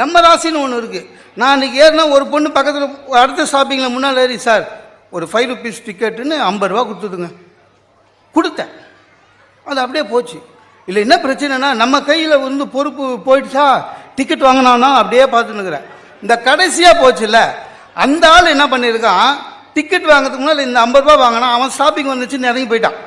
நம்ம ராசின்னு ஒன்று இருக்குது நான் அன்றைக்கி ஏறினா ஒரு பொண்ணு பக்கத்தில் அடுத்த ஷாப்பிங்கில் முன்னால் ஏறி சார் ஒரு ஃபைவ் ருபீஸ் டிக்கெட்டுன்னு ஐம்பது ரூபா கொடுத்துதுங்க கொடுத்தேன். அது அப்படியே போச்சு. இல்லை என்ன பிரச்சனைனா நம்ம கையில் வந்து பொறுப்பு போயிடுச்சா? டிக்கெட் வாங்கினானா அப்படியே பார்த்துன்னுக்குறேன். இந்த கடைசியாக போச்சுல்ல அந்த ஆள் என்ன பண்ணியிருக்கான்? டிக்கெட் வாங்குறதுக்கு முன்னால் இந்த ஐம்பது ரூபா வாங்கினா அவன் ஷாப்பிங் வந்துச்சுன்னு இறங்கி போயிட்டான்.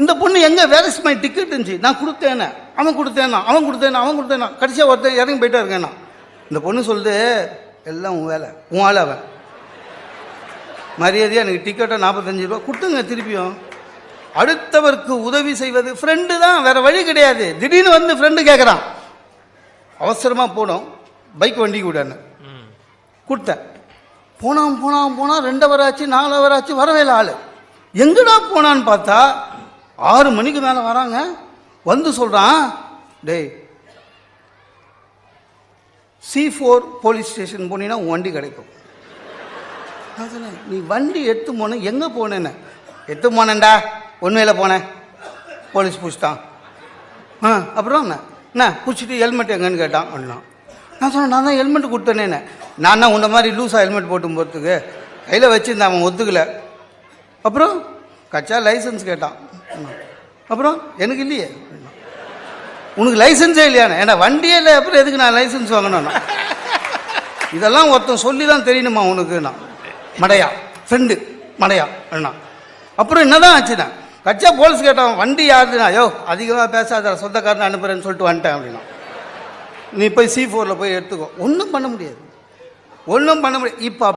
இந்த பொண்ணு எங்கே வேர் இஸ் மை டிக்கெட் இருந்துச்சு. நான் கொடுத்தேனே அவன் கொடுத்தேனா அவன் கொடுத்தேனா அவன் கொடுத்தேனா கடைசியாக ஒருத்தன் இறங்கி போயிட்டா இருக்கேனா இந்த பொண்ணு சொல்லுது எல்லாம் உன் வேலை. உன் ஆள் அவன். மரியாதையாக எனக்கு டிக்கெட்டை நாற்பத்தஞ்சு ரூபா கொடுத்துங்க திருப்பியும். அடுத்தவருக்கு உதவி செய்வது ஃப்ரெண்டு தான். வேற வழி கிடையாது. திடீர்னு வந்து ஃப்ரெண்டு கேட்குறான் அவசரமாக போனோம். பைக் வண்டி கூடான்னு கொடுத்தேன். போனான் போனான் போனான். ரெண்டு அவர் ஆச்சு நாலு அவர் ஆச்சு வரவே இல்லை ஆள். எங்கடா போனான்னு பார்த்தா ஆறு மணிக்கு மேலே வராங்க. வந்து சொல்கிறான் டேய் சி ஃபோர் போலீஸ் ஸ்டேஷன் போனீங்கன்னா உன் வண்டி கிடைக்கும். நான் நீ வண்டி எடுத்து போன எங்கே போனேன்னு? எடுத்து போனேன்டா உண்மையில் போனேன். போலீஸ் பிடிச்சிட்டான். ஆ அப்புறம் என்ன? என்ன பிடிச்சிட்டு ஹெல்மெட் எங்கன்னு கேட்டான் அப்படின்னா நான் சொன்னேன் நான் தான் ஹெல்மெட் கொடுத்தேனேன்னு. நான் தான் உன்ன மாதிரி லூஸாக ஹெல்மெட் போட்டு போகிறதுக்கு கையில் வச்சுருந்தேன் அவன் ஒத்துக்கலை. அப்புறம் கச்சா லைசன்ஸ் கேட்டான். அப்புறம் எனக்கு இல்லையே. உனக்கு லைசன்ஸே இல்லையாண்ணே ஏன்னா வண்டியே இல்லை அப்புறம் எதுக்கு நான் லைசன்ஸ் வாங்கணும்? இதெல்லாம் ஒருத்தன் சொல்லி தான் தெரியணுமா உனக்கு நான் மடையா ஃப்ரெண்டு மடையா அண்ணா. அப்புறம் என்னதான் ஆச்சுண்ணா கச்சா போலீஸ் கேட்டான் வண்டி யாருதுண்ணா ஐயோ அதிகமாக பேசாத சொந்தக்காரன் அனுப்புறேன்னு சொல்லிட்டு வந்துட்டேன் அப்படின்னா. நீ போய் சி ஃபோரில் போய் எடுத்துக்கோ. ஒன்றும் பண்ண முடியாது. ஒன்றும் பண்ண முடியாது. இப்போ